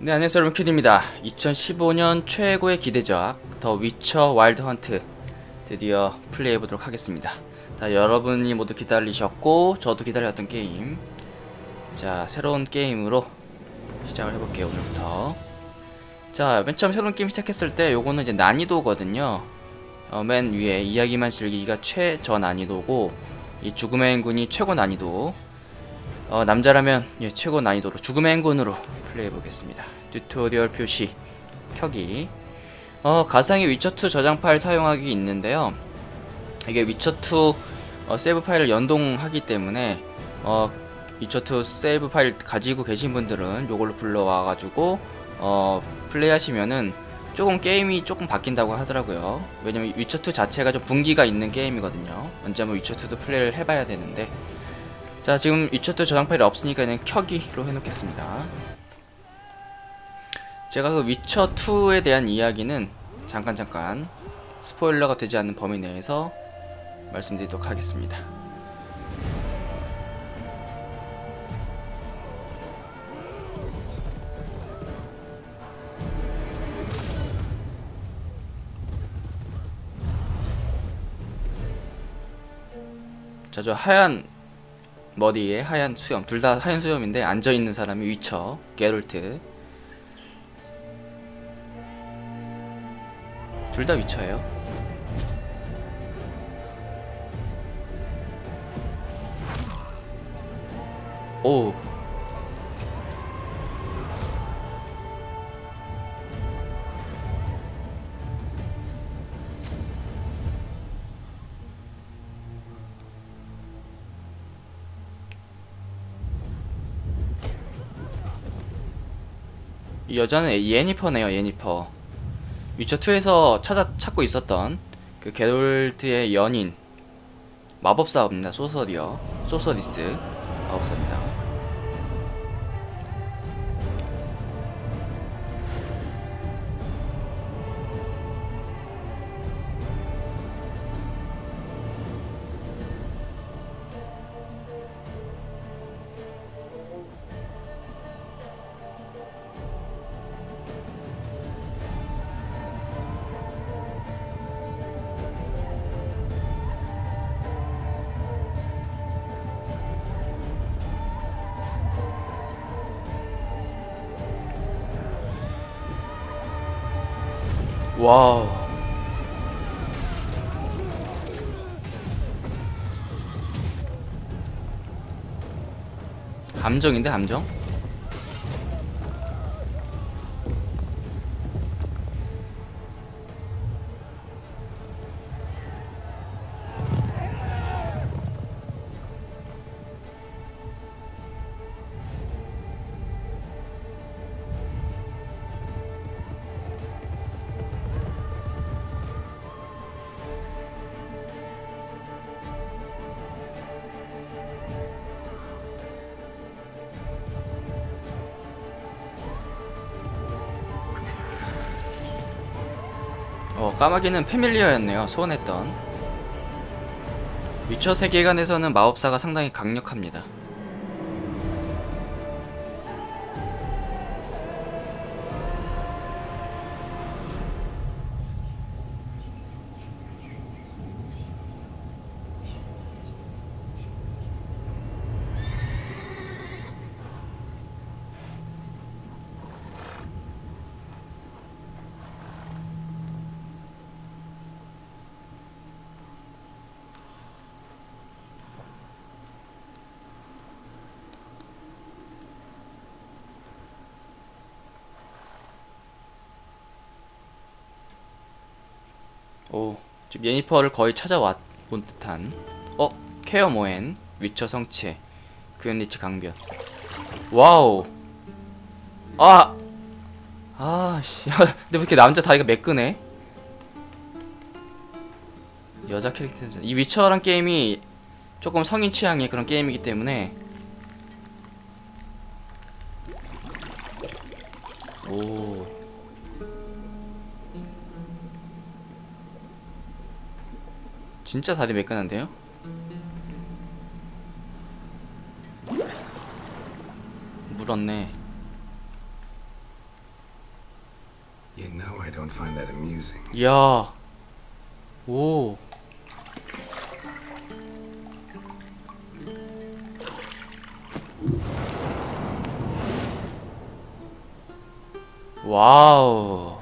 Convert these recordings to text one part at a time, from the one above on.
네 안녕하세요 여러분. 큐디입니다. 2015년 최고의 기대작 더 위쳐 와일드 헌트 드디어 플레이해보도록 하겠습니다. 자 여러분이 모두 기다리셨고 저도 기다렸던 게임. 자 새로운 게임으로 시작을 해볼게요 오늘부터. 자맨 처음 새로운 게임 시작했을 때 요거는 이제 난이도거든요. 어, 맨 위에 이야기만 즐기기가 최저 난이도고 이 죽음의 행군이 최고 난이도. 어, 남자라면 예, 최고 난이도로 죽음의 행군으로 플레이해 보겠습니다. 튜토리얼 표시 켜기. 어, 가상의 위쳐2 저장 파일 사용하기 있는데요. 이게 위쳐2 어, 세이브 파일을 연동하기 때문에 어, 위쳐2 세이브 파일 가지고 계신 분들은 요걸로 불러와 가지고 어, 플레이 하시면은 조금 게임이 조금 바뀐다고 하더라고요. 왜냐면 위쳐2 자체가 좀 분기가 있는 게임이거든요. 언제 한번 위쳐2도 플레이를 해봐야 되는데 자 지금 위쳐트 저장 파일이 없으니까 그냥 켜기로 해놓겠습니다 제가 그 위쳐2에 대한 이야기는 잠깐 잠깐 스포일러가 되지 않는 범위 내에서 말씀드리도록 하겠습니다. 자 저 하얀 머리에 하얀 수염 둘 다 하얀 수염인데 앉아있는 사람이 위쳐 게롤트 둘 다 위쳐예요? 오. 이 여자는 예니퍼네요 예니퍼 위쳐2에서 찾아 찾고 있었던 그 게롤트의 연인 마법사입니다. 소설이요. 소설리스 마법사입니다 와우 함정인데 함정? 어, 까마귀는 패밀리어였네요. 소원했던. 위쳐 세계관에서는 마법사가 상당히 강력합니다. 지금 예니퍼를 거의 찾아왔 본 듯한. 어, 케어 모엔, 위쳐 성체, 그연리치 강변. 와우. 아, 아, 씨. 근데 왜 이렇게 남자 다리가 매끄네? 여자 캐릭터 이 위쳐란 게임이 조금 성인 취향의 그런 게임이기 때문에 오. 진짜 다리 매끈한데요? 물었네 You know I don't find that amusing. 이야. 오. 와우.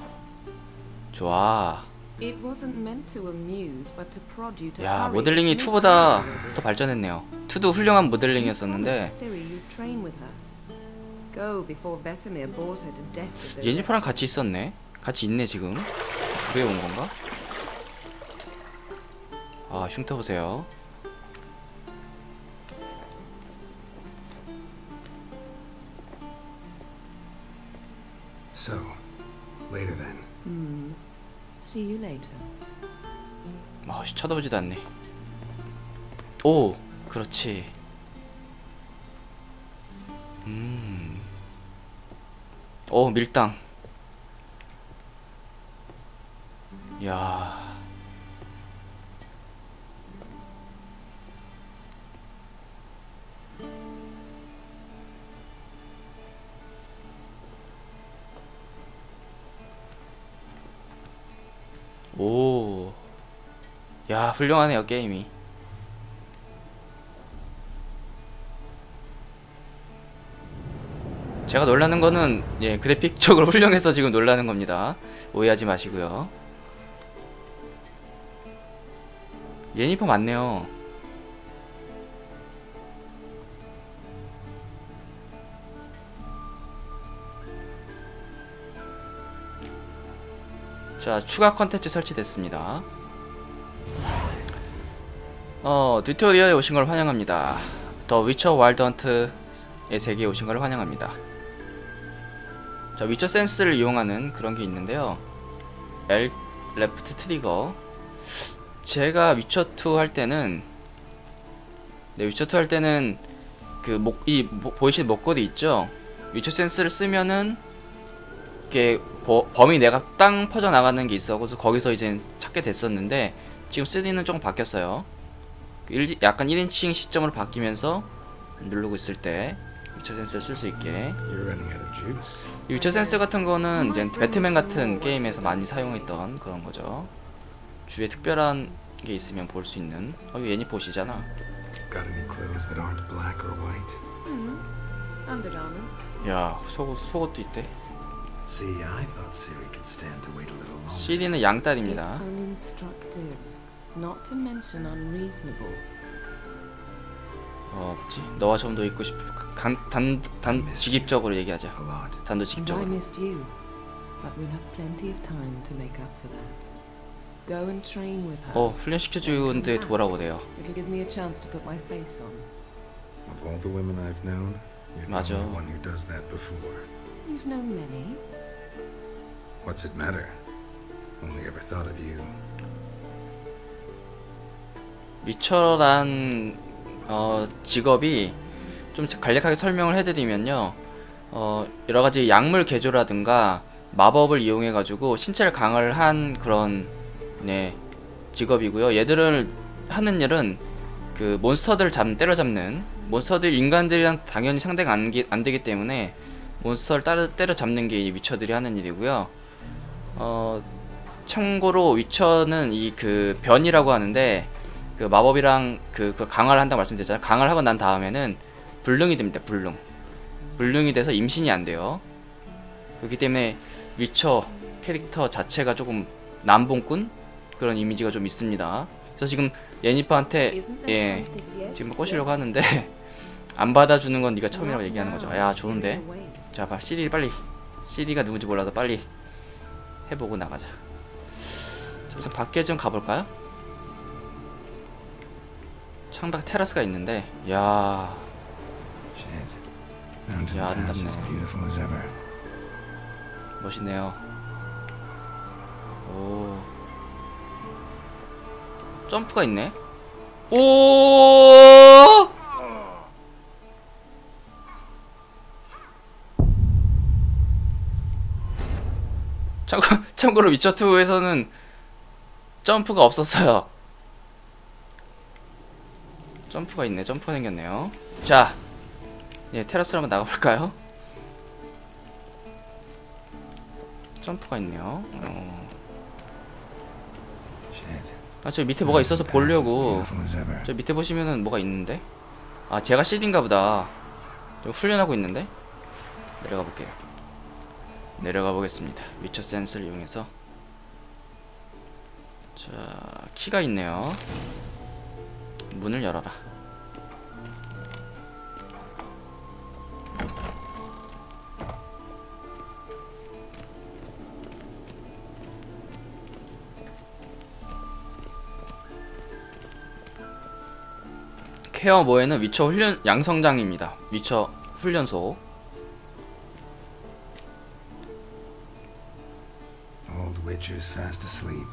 좋아. It wasn't meant to amuse, but to prod you to 야, 모델링이 to make 2보다 time. 더 발전했네요. 2도 훌륭한 모델링이었었는데 예니퍼랑. 같이 있었네. 같이 있네 지금. 왜온 건가? 아 흉터 보세요. So, later then. See you later. 아 씨, 쳐다보지도 않네. 오 그렇지. 음. 오 밀당. 야. 오. 야, 훌륭하네요, 게임이. 제가 놀라는 거는 예, 그래픽적으로 훌륭해서 지금 놀라는 겁니다. 오해하지 마시고요. 예니퍼 맞네요. 자, 추가 컨텐츠 설치됐습니다. 어, 튜토리얼에 오신 걸 환영합니다. 더 위쳐 와일드 헌트의 세계에 오신 걸 환영합니다. 자, 위쳐 센스를 이용하는 그런 게 있는데요. L 레프트 트리거. 제가 위쳐 2 할 때는 네, 위쳐 2 할 때는 그 목 이 보이시는 목걸이 있죠? 위쳐 센스를 쓰면은 이렇게 버- 범위 내가 땅 퍼져 나가는 게 있어서 거기서 이제 찾게 됐었는데 지금 3D는 조금 바뀌었어요. 일- 약간 1인칭 시점으로 바뀌면서 누르고 있을 때 위쳐 센스를 쓸 수 있게 위쳐 센스 같은 거는 이제 배트맨 같은 게임에서 많이 사용했던 그런 거죠. 주위에 특별한 게 있으면 볼 수 있는 어 이거 애니포시잖아. Got any clothes that aren't black or white? Hmm. Undergarments. 야 속옷 속옷도 있대. See, I thought Siri could stand to wait a little longer. CD는 It's 양딸입니다. uninstructive, not to mention unreasonable. 어 그치 너와 좀 더 있고 싶어. 단단 단 직입적으로 얘기하자. 단도 And I 직입적으로. missed you, but we'll have plenty of time to make up for that. Go and train with her. 어 훈련시켜 주는데 돌아오래요. It'll give me a chance to put my face on. Of all the women I've known, you're the 맞아. only one who does that before. You've known many. What's it matter? Only ever thought of you. 위쳐란 어, 직업이 좀 간략하게 설명을 해드리면요. 어, 여러 가지 약물 개조라든가 마법을 이용해 가지고 신체를 강화를 한 그런 네 직업이고요. 얘들을 하는 일은 그 몬스터들을 잡 때려잡는 몬스터들 인간들이랑 당연히 상대가 안, 기- 안 되기 때문에 몬스터를 따로 때려잡는 게 이 위쳐들이 하는 일이고요. 어 참고로 위쳐는 이 그 변이라고 하는데 그 마법이랑 그, 그 강화를 한다고 말씀드렸잖아요. 강화를 하고 난 다음에는 불능이 됩니다. 불능. 불능이 돼서 임신이 안 돼요. 그렇기 때문에 위쳐 캐릭터 자체가 조금 남봉꾼 그런 이미지가 좀 있습니다. 그래서 지금 예니퍼한테 예 지금 꼬시려고 yes. 하는데 안 받아주는 건 네가 처음이라고 얘기하는 거죠. 야 좋은데. 자, 봐 CD 빨리 CD가 누군지 몰라도 빨리 해보고 나가자. 자, 우선 밖에 좀 가볼까요? 창밖 테라스가 있는데, 야, Pass 아름답네. 멋있네요. 오, 점프가 있네. 오! 참고 참고로 위쳐 2에서는 점프가 없었어요. 점프가 있네. 점프가 생겼네요. 자, 예, 테라스로 한번 나가볼까요? 점프가 있네요. 어. 아, 저 밑에 뭐가 있어서 보려고. 저 밑에 보시면은 뭐가 있는데? 아, 제가 CD인가 보다. 좀 훈련하고 있는데? 내려가 볼게요. 내려가 보겠습니다. 위쳐 센스를 이용해서. 자, 키가 있네요. 문을 열어라. 케어 모에는 위쳐 훈련 양성장입니다. 위쳐 훈련소. Witcher's fast asleep.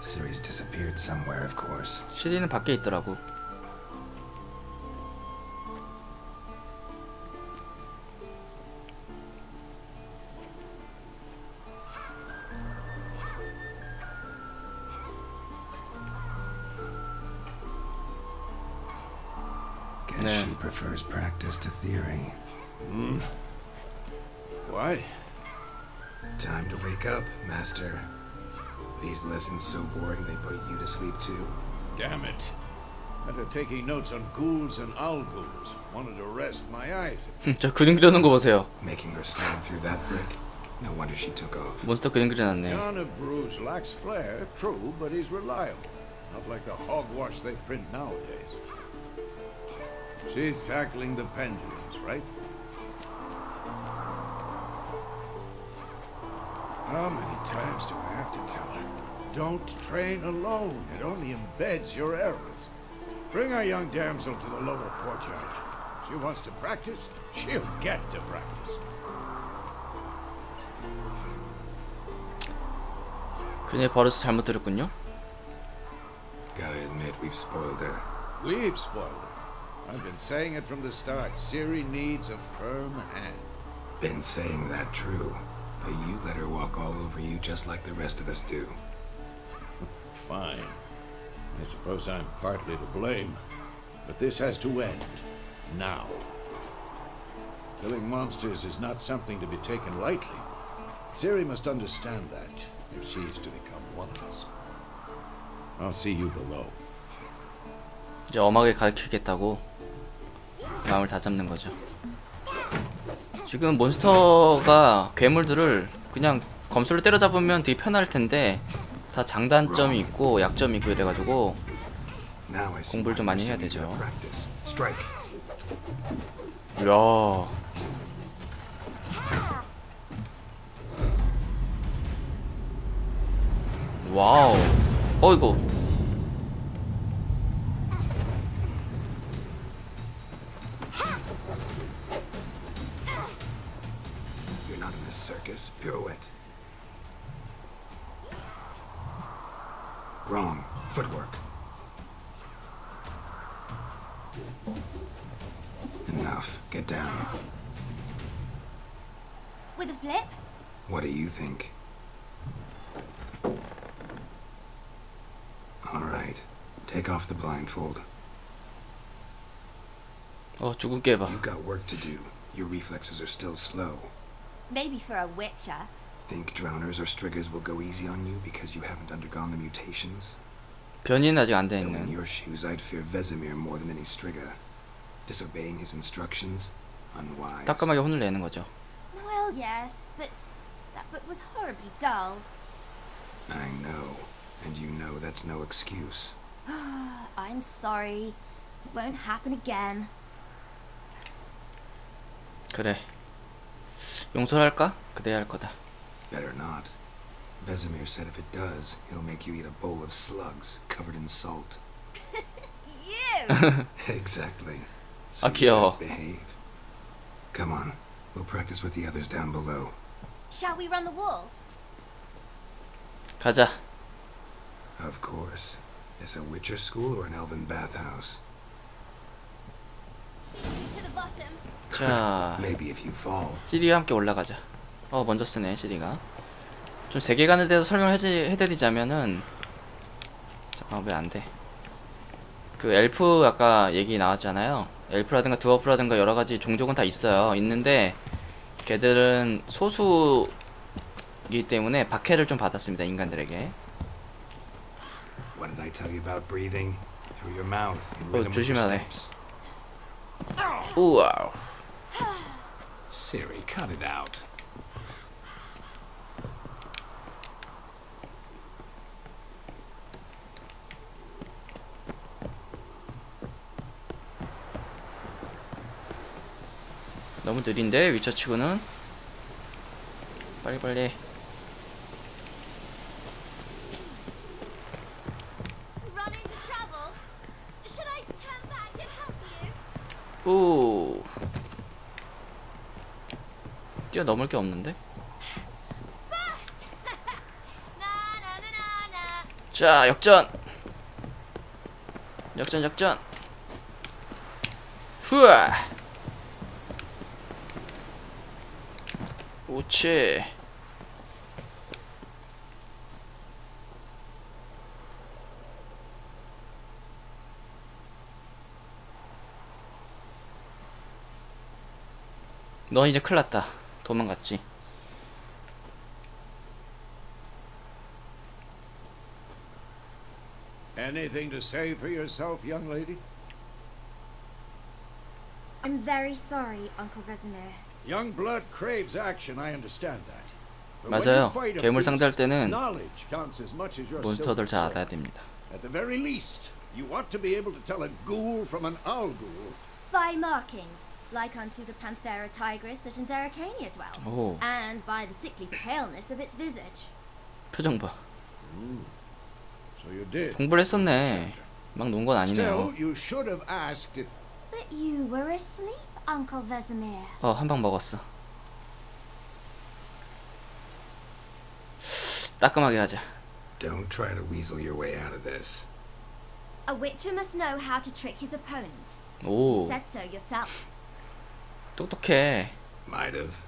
Ciri's disappeared somewhere, of course. CD는 밖에 있더라고. Guess Yeah. she prefers practice to theory. Why? Time to wake up, Master. These lessons so boring they put you to sleep too. Damn it. After taking notes on ghouls and owl ghouls, wanted to rest my eyes. 저 그림 그려놓은 거 보세요. Making her slam through that brick. No wonder she took off. 몬스터 그림 그려놨네. John of Bruges lacks flair, true, but he's reliable. Not like the hogwash they print nowadays. She's tackling the pendulums, right? How many times do I have to tell her? Don't train alone. It only embeds your errors. Bring our young damsel to the lower courtyard. She wants to practice, she'll get to practice. 그녀의 버릇을 잘못 들었군요. Gotta admit, we've spoiled her. We've spoiled her. I've been saying it from the start. Siri needs a firm hand. Been saying that true. But you let her walk all over you just like the rest of us do. Fine. I suppose I'm partly to blame. But this has to end. Now. Killing monsters is not something to be taken lightly. Siri must understand that if she is to become one of us. I'll see you below. 이제 엄하게 가르치겠다고 마음을 다잡는 거죠. 지금 몬스터가 괴물들을 그냥 검술로 때려잡으면 되게 편할 텐데 다 장단점이 있고 약점이 있고 이래가지고 공부를 좀 많이 해야 되죠. 야 와우 어이구 circus. Pirouette. Wrong. Footwork. Enough. Get down. With a flip? What do you think? All right. Take off the blindfold. 어 죽은 깨봐 You've got work to do. Your reflexes are still slow. Maybe for a witcher. Think drowners or striggers will go easy on you because you haven't undergone the mutations? 변이는 아직 안 돼 Though in 있는 your shoes, I'd fear Vesemir more than any strigger. Disobeying his instructions? Unwise. 따끔하게 혼을 내는 거죠 Well, yes, but that book was horribly dull. I know. And you know that's no excuse. I'm sorry. It won't happen again. 그래 용서할까? 그래야 할 거다 Better not. Vesemir said if it does, he'll make you eat a bowl of slugs covered in salt. You! exactly. 아, So you 귀여워. best behave. Come on. We'll practice with the others down below. Shall we run the walls? 가자 Of course. Is a Witcher school or an elven bathhouse? To the bottom. 자. CD와 함께 올라가자. 어 먼저 쓰네 CD가. 좀 세계관에 대해서 설명을 해지, 해드리자면은 잠깐 왜 안 돼? 그 엘프 아까 얘기 나왔잖아요. 엘프라든가 드워프라든가 여러 가지 종족은 다 있어요. 있는데 걔들은 소수 이기 때문에 박해를 좀 받았습니다 인간들에게 What did I tell you about breathing? Through your mouth. In rhythm with your 조심하래. steps. 우와 Siri, cut it out. 너무 느린데 위쳐치고는 빨리빨리 뛰어넘을 게 없는데. 자 역전! 역전 역전! 후아 오치! 넌 이제 큰일 났다 도망갔지 Anything to say for yourself, young lady? I'm very sorry, Uncle Vesemir. Young blood craves action, I understand that. 맞아요 괴물 상대할 때는 몬스터들 잘. 알아야 됩니다 At the very least, you want to be able to tell a ghoul from an owl ghoul. By markings, like unto the Panthera tigris that in Zeracania dwells, 오 and by the sickly paleness of its visage. 표정 봐 So you did. 공부를 했었네 막 논 건 아니네요 Still, you should have asked if But you were asleep, Uncle Vesemir. 어 한 방 먹었어 따끔하게 하자 Don't try to weasel your way out of this. A witcher must know how to trick his opponent. You 오 said so yourself. 똑똑해 Might have.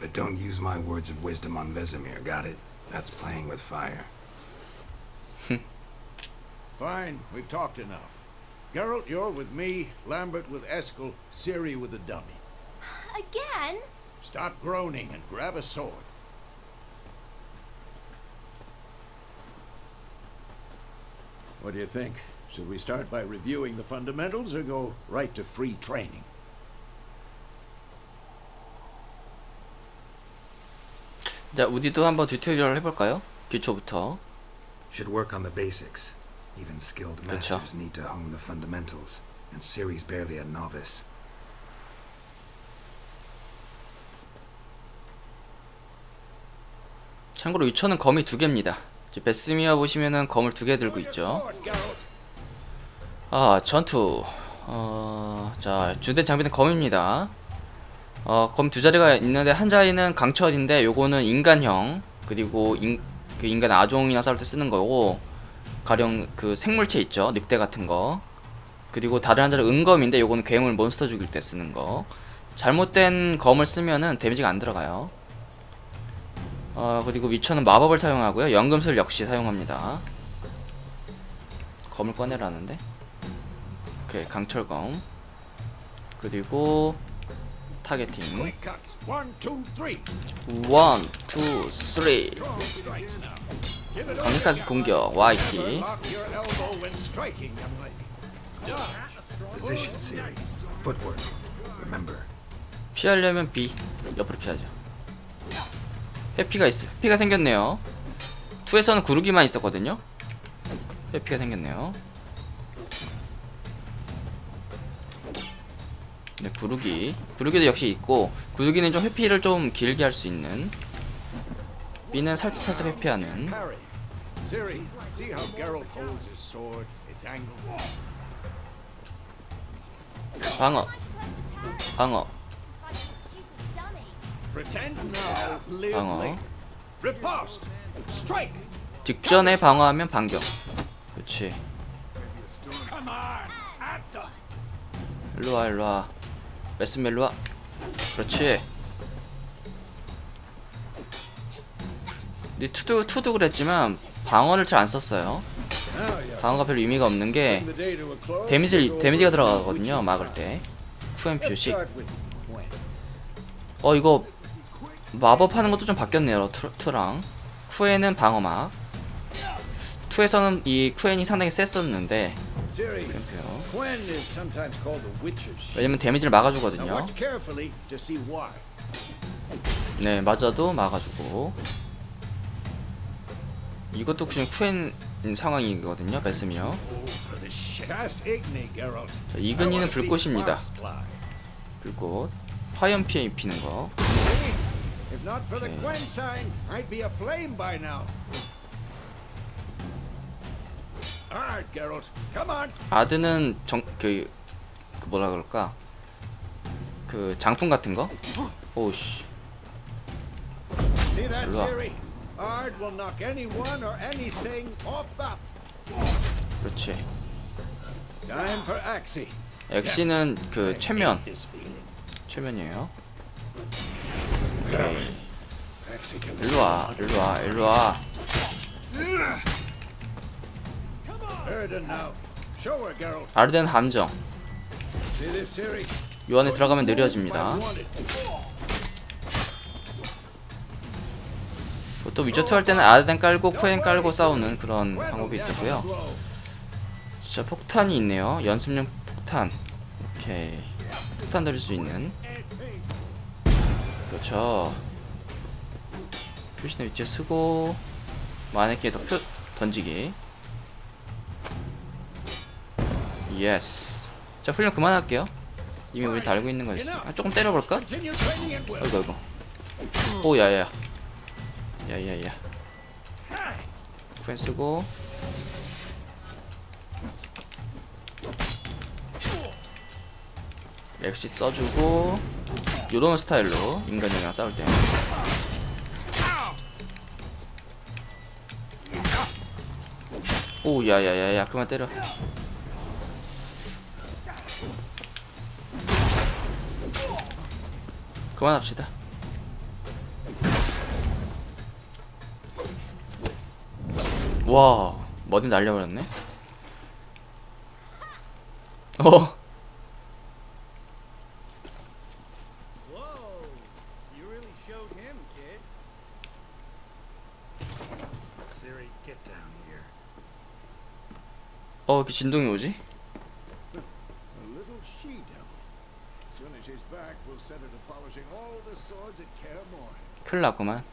But don't use my words of wisdom on Vesemir, got it? That's playing with fire. Fine, we've talked enough. Geralt, you're with me, Lambert with Eskel, Ciri with the dummy. Again? Stop groaning and grab a sword. What do you think? Should we start by reviewing the fundamentals or go right to free training? 자 우디도 한번 튜토리얼 해볼까요? 기초부터 Should work on the basics. Even skilled masters need to hone the fundamentals, and Ciri's barely a novice. 참고로 위쳐는 검이 두 개입니다 이제 베스미어 보시면은 검을 두 개 들고 있죠. 아 전투 어... 자 주된 장비는 검입니다 어, 검 두 자리가 있는데 한 자리는 강철인데 요거는 인간형. 그리고 인, 그 인간 아종이나 싸울 때 쓰는 거고 가령 그 생물체 있죠. 늑대 같은 거. 그리고 다른 한 자리 은검인데 요거는 괴물 몬스터 죽일 때 쓰는 거. 잘못된 검을 쓰면은 데미지가 안 들어가요. 어 그리고 위쳐는 마법을 사용하고요. 연금술 역시 사용합니다. 검을 꺼내라는데? 오케이 강철검. 그리고 타겟팅 Quick cuts. One, two, three. 원, 투, 쓰리 Strong strikes now. Give it all 강력한 you got. 공격 YT 피하려면 B 옆으로 피하죠 회피가 있어 회피가 생겼네요 2에서는 구르기만 있었거든요 회피가 생겼네요 네 구르기 구르기도 역시 있고 구르기는 좀 회피를 좀 길게 할 수 있는 B는 살짝 살짝 회피하는. 방어 방어 방어. 직전에 방어하면 반격 그치 일로와 일로와 레슨멜 일로와 그렇지 니 투도 투도 그랬지만 방어를 잘 안 썼어요 방어가 별 의미가 없는 게. 데미지 데미지가 들어가거든요 막을 때 with when. 어 이거 마법 하는 것도 좀 바뀌었네요. 투, 투랑 쿠에는 방어막. 투에서는 이 쿠엔이 상당히 셌었는데 Shield. 왜냐면 데미지를 막아주거든요. 네 맞아도 막아주고 이것도 그냥 쿠엔 상황이거든요. Oh, Geralt. 자, 이근이는 불꽃입니다. 불꽃 화염 피해 입히는 거. Not 아드는 정 그 그 뭐라 그럴까 그 장풍 같은 거. 오씨 일로 와. 그렇지. 엑시는 그 최면. 최면이에요. 오케이. 일로 와 일로 와 일로 와. 아르덴 함정. 요 안에 들어가면 느려집니다. Wanted. 또 위쳐2 할 때는 아르덴 깔고 쿠엔 깔고 싸우는 그런 방법이 있었고요. 자 폭탄이 있네요. 연습용 폭탄. 오케이. 폭탄 들을 수 있는. 그렇죠. 표시의 위치에 쓰고 표 던지기. 예스. 자 훈련 그만할게요. 이미 우리 다 알고 있는 거였어. 아, 조금 때려볼까? 아이고 아이고. 오 야야야. 야야야. 쿠엔 쓰고. 렉시 써주고 요런 스타일로 인간이랑 싸울 때 오 야야야야 그만 때려 그만합시다 와 머리 날려버렸네 어. 어, 이렇게 진동이 오지? A little she devil. As soon as she's back, we'll set her to polishing all the swords at Kaer Morhen. 큰일 났구만.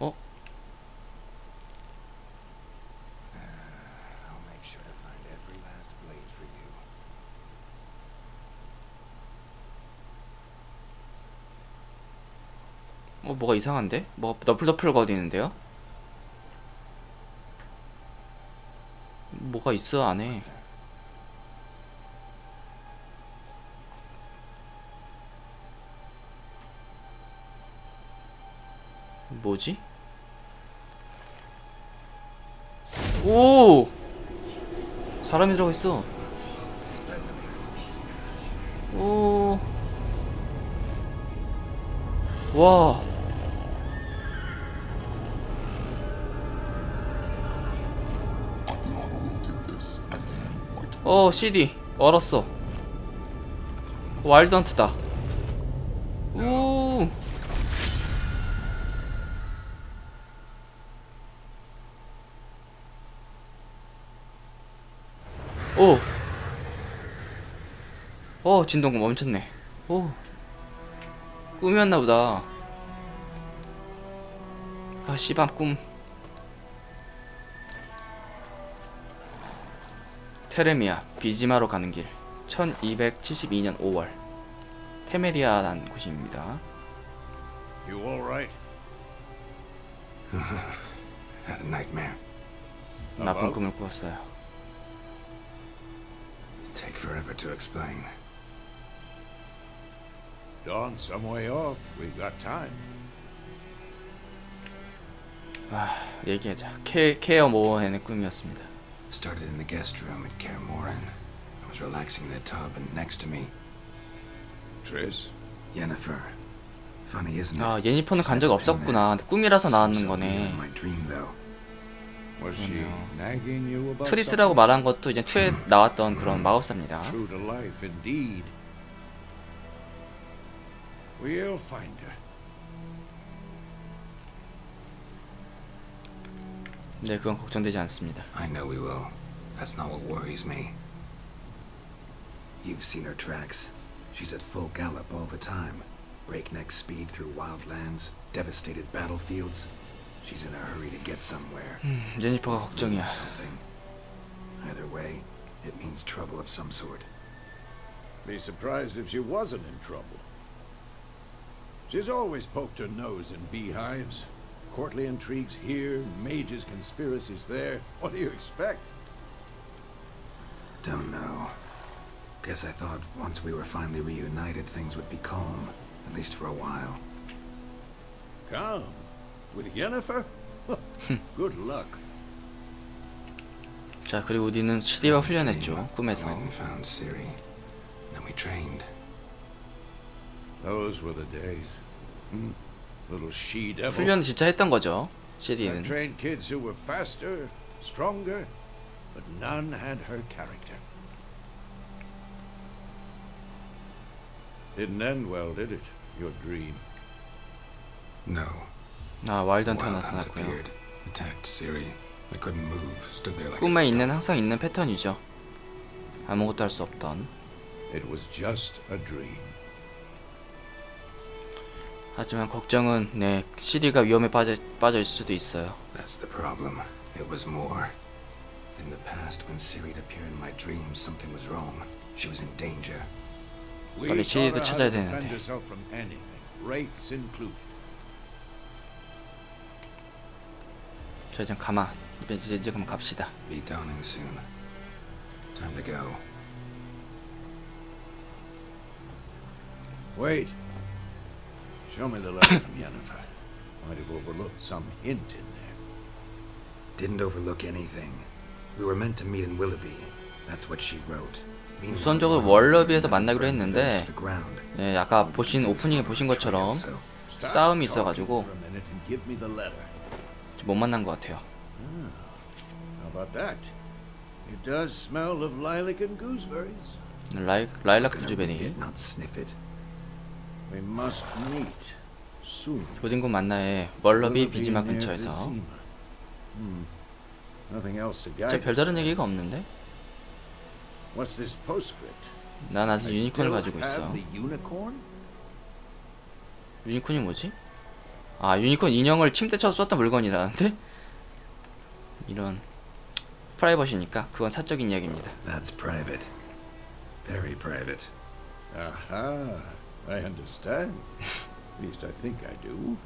어? 어, 뭐가 이상한데? 뭐가 너플너플 거리는데요? 뭐가 있어, 안에. 뭐지? 오! 사람이 들어가 있어. 오. 와. 어, CD. 얼었어. 와일드 헌트다. 우. 오. 어, 진동 멈췄네. 오. 꿈이었나 보다. 아, 씨밤 꿈. 테레미아 비지마로 가는 길 1272년 5월 테메리아라는 곳입니다. You all right? Had a nightmare. 나쁜? 꿈을 꾸었어요. Take forever to explain. Dawn some way off. We got time. 아, 얘기하자. 케, 케어 모어헨의 꿈이었습니다. Started in the guest room at Kaer Morhen. I was relaxing in a tub, and next to me, Triss, Yennefer. Funny, isn't it? 아, 예니퍼는 간적 없었구나. 근데 꿈이라서 나왔는 거네. in my dream, though. Was she nagging you about 트리스라고 말한 것도 이제 2에 나왔던 그런 마법사입니다. 네, 그건 걱정되지 않습니다. I know we will. That's not what worries me. You've seen her tracks. She's at full gallop all the time. Breakneck speed through wild lands, devastated battlefields. She's in a hurry to get somewhere. 제니퍼가 Fleeing 걱정이야. something. Either way, it means trouble of some sort. Be surprised if she wasn't in trouble. She's always poked her nose in beehives. Courtly intrigues here, mages' conspiracies there. What do you expect? Don't know. Guess I thought once we were finally reunited, things would be calm, at least for a while. Calm? With Yennefer? Good luck. 자, 그리고 우디는 시디와 Dream. 훈련했죠. Went 꿈에서. and found Ciri. Then we trained. Those were the days. Hmm. Little she devil. 훈련 진짜 했던 거죠. I 시디는. trained kids who were faster, stronger, but none had her character. Didn't end well, did it? Your dream. No. 아, 와일드한테 Wild Hunt 나타났고요. appeared, attacked Ciri. We couldn't move, stood there like a 꿈에 stone. 있는 항상 있는 패턴이죠. 아무것도 할 수 없던. It was just a dream. 하지만 걱정은 네 시디가 위험에 빠져 빠져 있을 수도 있어요. That's the problem. It was more. In the past, when Ciri appeared in my dreams, something was wrong. She was in danger. We 빨리 시리도 찾아야 to defend 되는데. herself from anything, wraiths included. 자 이제 가마 이제 이제 그럼 갑시다. Be dawning soon. Time to go. Wait. Show me the letter from Yennefer. Might have overlooked some hint in there. Didn't overlook anything. We were meant to meet in Willoughby. That's what she wrote. Meanwhile, 우선적으로 월러비에서 만나기로 했는데 to the ground. 예, 아까 보신 오프닝에 보신 것처럼 싸움이 있어가지고. 못 만난 것 같아요. How about that? It does smell of lilac and gooseberries. 라이 라일락 구주베니 it, not sniff it. We must meet soon. 만나의 월러비 Willoughby 비지마 근처에서 Vizima. Hmm. Nothing else to guide 진짜 별다른. 얘기가 없는데 What's this postscript? 난 아직 유니콘을 가지고 있어. 유니콘이 뭐지? 아 유니콘 인형을 침대 쳐서 썼던 물건이라는데? 이런 프라이버시니까 그건 사적인 이야기입니다. That's private. Very private. Aha, I understand. At least I think I do.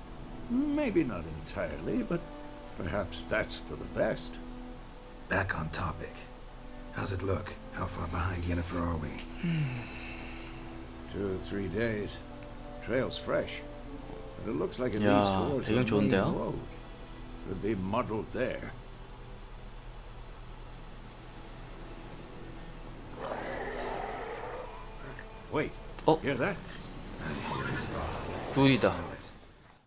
Maybe not entirely, but perhaps that's for the best. Back on topic. How's it look? How far behind Yennefer are we? Hmm. Two or three days. Trail's fresh. But it looks like it leads towards the main road. Could be muddled there. Wait. Oh. Hear that? 굿이다.